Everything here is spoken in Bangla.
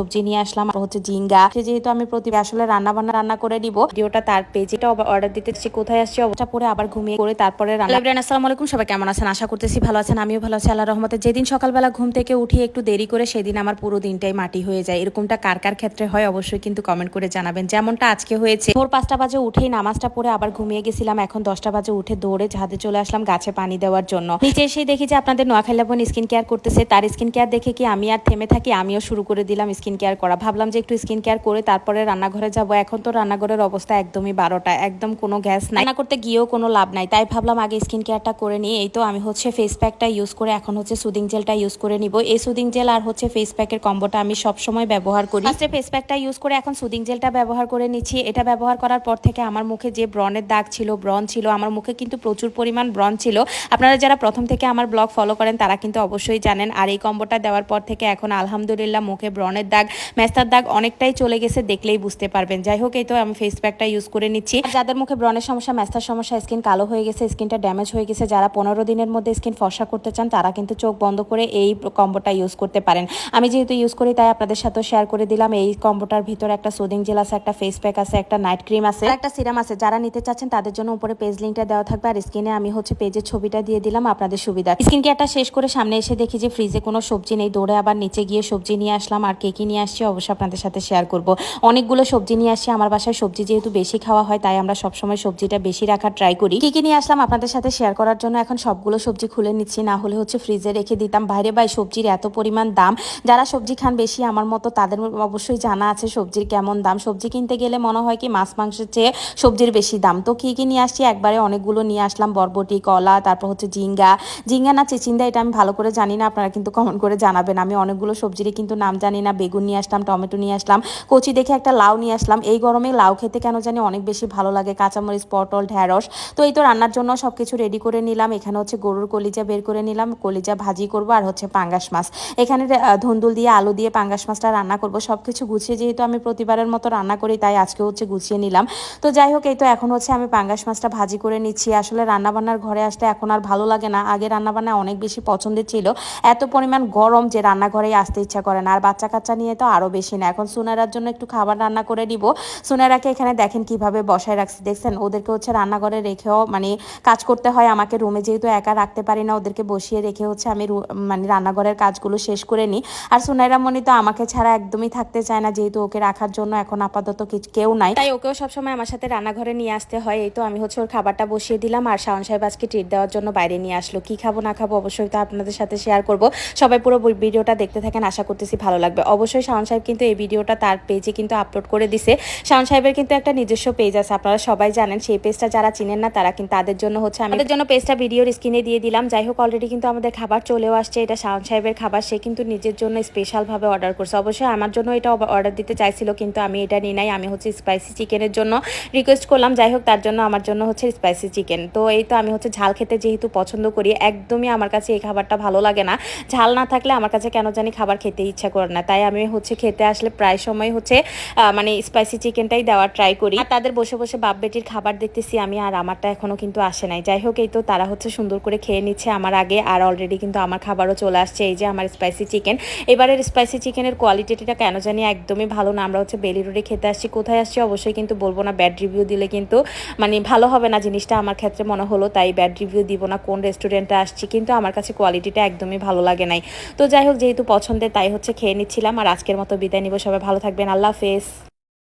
সবজি নিয়ে আসলাম। আর হচ্ছে জিঙ্গা যেহেতু আমি প্রতি আসলে রান্না বান্না রান্না করে দিব ভিডিওটা তার পেজেটা অর্ডার দিতে কোথায় আসছি? অবস্থা পরে আবার ঘুমিয়ে করে তারপরে রান্না আলাইকুম। সবাই কেমন আছেন? আশা করতেছি ভালো আছেন। আমিও ভালো আছি। আল্লাহ রহমতে যেদিন সকালবেলা ঘুম থেকে উঠি একটু দেরি করে সেদিন আমার পুরো দিনটাই মাটি হয়ে যায়। এরকমটা কার কার ক্ষেত্রে হয় অবশ্যই কিন্তু কমেন্ট করে জানাবেন। যেমনটা আজকে হয়েছে। ভোর পাঁচটা বাজে উঠেই নামাজটা পড়ে আবার ঘুমিয়ে গেছিলাম। এখন দশটা বাজে উঠে দৌড়ে ঝাঁদে চলে আসলাম গাছে পানি দেওয়ার জন্য। নিচে এসে দেখি যে আপনাদের নোয়াখাইলা বোন স্কিন কেয়ার করতেছে। তার স্কিন কেয়ার দেখে কি আমি আর থেমে থাকি? আমিও শুরু করে দিলাম স্কিন কেয়ার করা। ভাবলাম যে একটু স্কিন কেয়ার করে তারপরে রান্নাঘরে যাব। এখন তো রান্নাঘরের অবস্থা একদমই বারোটা। একদম কোনো গ্যাস নাই। রান্না করতে গিয়েও কোনো লাভ নাই। তাই ভাবলাম আগে স্কিন কেয়ারটা করে নিই। এই তো আমি হচ্ছে ফেস প্যাকটা ইউজ করে এখন হচ্ছে সুদিং জেলটা ইউজ করে নিব। এই সুদিং জেল আর হচ্ছে ফেস প্যাকের কম্বোটা আমি সবসময় ব্যবহার করি। ফার্স্টে ফেস প্যাকটা ইউজ করে এখন সুদিং জেলটা ব্যবহার করে নিচ্ছি। এটা ব্যবহার করার পর থেকে আমার মুখে যে ব্রনের দাগ ছিল ব্রন ছিল, আমার মুখে কিন্তু প্রচুর পরিমাণ ব্রন ছিল। আপনারা যারা প্রথম থেকে আমার ব্লগ ফলো করেন, তারা কিন্তু অবশ্যই জানেন। আর এই কম্বোটা দেওয়ার পর থেকে এখন আলহামদুলিল্লাহ মুখে ব্রনের দাগ মেস্তার দাগ অনেকটাই চলে গেছে, দেখলেই বুঝতে পারবেন। যাই হোক, এই তো আমি ফেস প্যাকটা ইউজ করে নিচ্ছি। যাদের মুখে ব্রণের সমস্যা, মেস্তার সমস্যা স্কিন কালো হয়ে গেছে স্কিনটা ড্যামেজ হয়ে গেছে, যারা পনেরো দিনের মধ্যে স্কিন ফর্সা করতে চান, তারা কিন্তু চোখ বন্ধ করে এই কম্বোটা ইউজ করতে পারেন। আমি যেহেতু ইউজ করি, তাই আপনাদের সাথেও শেয়ার করে দিলাম। এই কম্বোটার ভিতরে একটা সুদিং জেল আছে, একটা ফেস প্যাক আছে, একটা নাইট ক্রিম আছে। একটা সিরাম আছে। যারা নিতে চাচ্ছেন, তাদের জন্য উপরে পেজ লিঙ্কটা দেওয়া থাকবে। আর স্কিনে আমি হচ্ছে পেজের ছবিটা দিয়ে দিলাম আপনাদের সুবিধা স্কিন কেয়ারটা শেষ করে সামনে এসে দেখি যে ফ্রিজে কোনো সবজি নেই। দৌড়ে আবার নিচে গিয়ে সবজি নিয়ে আসলাম। আর কে কি নিয়ে আসছি, অবশ্যই আপনাদের সাথে শেয়ার করব। অনেকগুলো সবজি নিয়ে আসছি আমার বাসায় সবজি যেহেতু বেশি খাওয়া হয়, তাই আমরা সবসময় সবজিটা বেশি রাখার ট্রাই করি। কি কি নিয়ে আসলাম আপনাদের সাথে শেয়ার করার জন্য, এখন সবগুলো সবজি খুলে নিচ্ছি, না হলে হচ্ছে ফ্রিজে রেখে দিতাম। বাইরে বাই সবজির এত পরিমাণ দাম, যারা সবজি খান বেশি, আমার মতো তাদের অবশ্যই জানা আছে সবজির কেমন দাম। সবজি কিনতে গেলে মনে হয় কি, মাছ, মাংসের চেয়ে সবজির বেশি দাম। তো কি কি নিয়ে আসছি, একবারে অনেকগুলো নিয়ে আসলাম, বরবটি, কলা, তারপর হচ্ছে ঝিঙ্গা। ঝিঙ্গা না চিচিন্দা এটা আমি ভালো করে জানি না, আপনারা কিন্তু কমেন্ট করে জানাবেন। আমি অনেকগুলো সবজিরই কিন্তু নাম জানি না, বেগুন নিয়ে আসলাম, টমেটো নিয়ে আসলাম, কচি দেখে একটা লাউ নিয়ে আসলাম। এই গরমে লাউ খেতে কেন জানি অনেক বেশি ভালো লাগে, কাঁচামরিচ, পটল ঢ্যাঁড়স তো এই তো রান্নার জন্য সব কিছু রেডি করে নিলাম। এখানে হচ্ছে গরুর কলিজা বের করে নিলাম, কলিজা ভাজি করব আর হচ্ছে পাঙ্গাস মাছ। এখানে ধুন্দুল দিয়ে আলু দিয়ে পাঙ্গাস মাছটা রান্না করব। সব কিছু গুছিয়ে যেহেতু আমি প্রতিবারের মতো রান্না করি, তাই আজকে হচ্ছে গুছিয়ে নিলাম। তো যাই হোক, এই তো এখন হচ্ছে আমি পাঙ্গাস মাছটা ভাজি করে নিচ্ছি। আসলে রান্নাবান্নার ঘরে আসতে এখন আর ভালো লাগে না। আগে রান্নাবান্না অনেক বেশি পছন্দের ছিল। এত পরিমাণ গরম যে রান্নাঘরেই আসতে ইচ্ছা করে না। আর বাচ্চা কাচ্চা নিয়ে তো আরও বেশি না। এখন সুনারার জন্য একটু খাবার রান্না করে দিব সোনারাকে এখানে দেখেন কীভাবে বসায় রাখছি। দেখছেন? ওদেরকে হচ্ছে রান্নাঘরে রেখেও মানে কাজ করতে হয়। আমাকে রুমে যেহেতু একা রাখতে পারি না, ওদেরকে বসিয়ে রেখে হচ্ছে আমি মানে রান্নাঘরের কাজগুলো শেষ করে নিই। আর সুনাইরা মনি তো আমাকে ছাড়া একদমই থাকতে চায় না, যেহেতু ওকে রাখার জন্য এখন আপাতত কেউ নাই। তাই ওকেও সবসময় আমার সাথে রান্নাঘরে নিয়ে আসতে হয়। এই তো আমি হচ্ছে ওর খাবারটা বসিয়ে দিলাম। আর শাওন সাহেব আজকে ট্রিট দেওয়ার জন্য বাইরে নিয়ে আসলো। কি খাব না খাব অবশ্যই তো আপনাদের সাথে শেয়ার করব। সবাই পুরো ভিডিওটা দেখতে থাকেন। আশা করতেছি ভালো লাগবে। অবশ্যই শাওন সাহেব কিন্তু এই ভিডিওটা তার পেজে কিন্তু আপলোড করে দিছে। শাওন সাহেবের কিন্তু একটা নিজস্ব পেজ আছে, আপনারা সবাই জানেন, সেই পেজটা যারা চিনেন না, তারা কিন্তু তাদের জন্য হচ্ছে আমাদের জন্য পেজটা ভিডিওর স্ক্রিনে দিয়ে দিলাম। যাই হোক অলরেডি কিন্তু আমাদের খাবার চলেও আসছে, এটা শাওন সাহেবের খাবার, সে কিন্তু নিজের জন্য স্পেশালভাবে অর্ডার করছে। অবশ্যই আমার জন্য এটা অর্ডার দিতে চাইছিল, কিন্তু আমি এটা নিই নাই, আমি হচ্ছে স্পাইসি চিকেনের জন্য রিকোয়েস্ট করলাম। যাই হোক, তার জন্য আমার জন্য হচ্ছে স্পাইসি চিকেন তো এই তো আমি হচ্ছে ঝাল খেতে যেহেতু পছন্দ করি, একদমই আমার কাছে এই খাবারটা ভালো লাগে না। ঝাল না থাকলে আমার কাছে কেন জানি খাবার খেতে ইচ্ছা করে না, তাই আমি হচ্ছে খেতে আসলে প্রায় সময় হচ্ছে মানে স্পাইসি চিকেনটাই দেওয়ার ট্রাই করি। আর তাদের বসে বসে বাপ বেটির খাবার দেখতেছি আমি আর আমারটা এখনও কিন্তু আসে নাই। যাই হোক, এই তো তারা হচ্ছে সুন্দর করে খেয়ে নিচ্ছে আমার আগে আর অলরেডি কিন্তু আমার খাবারও চলে আসছে, এই যে আমার স্পাইসি চিকেন এবারের স্পাইসি চিকেনের কোয়ালিটিটা কেন জানি একদমই ভালো না। আমরা হচ্ছে বেলি রোডে খেতে আসছি, কোথায় আসছি অবশ্যই কিন্তু বলব না। ব্যাড রিভিউ দিলে কিন্তু মানে ভালো হবে না জিনিসটা আমার ক্ষেত্রে মনে হলো, তাই ব্যাড রিভিউ দিব না কোন রেস্টুরেন্টে আসছি। কিন্তু আমার কাছে কোয়ালিটিটা একদমই ভালো লাগে নাই। তো যাই হোক, যেহেতু পছন্দের তাই হচ্ছে খেয়ে নিচ্ছিলাম। আর আজকের মতো বিদায় নিব। সবাই ভালো থাকবেন। আল্লাহ হাফেজ।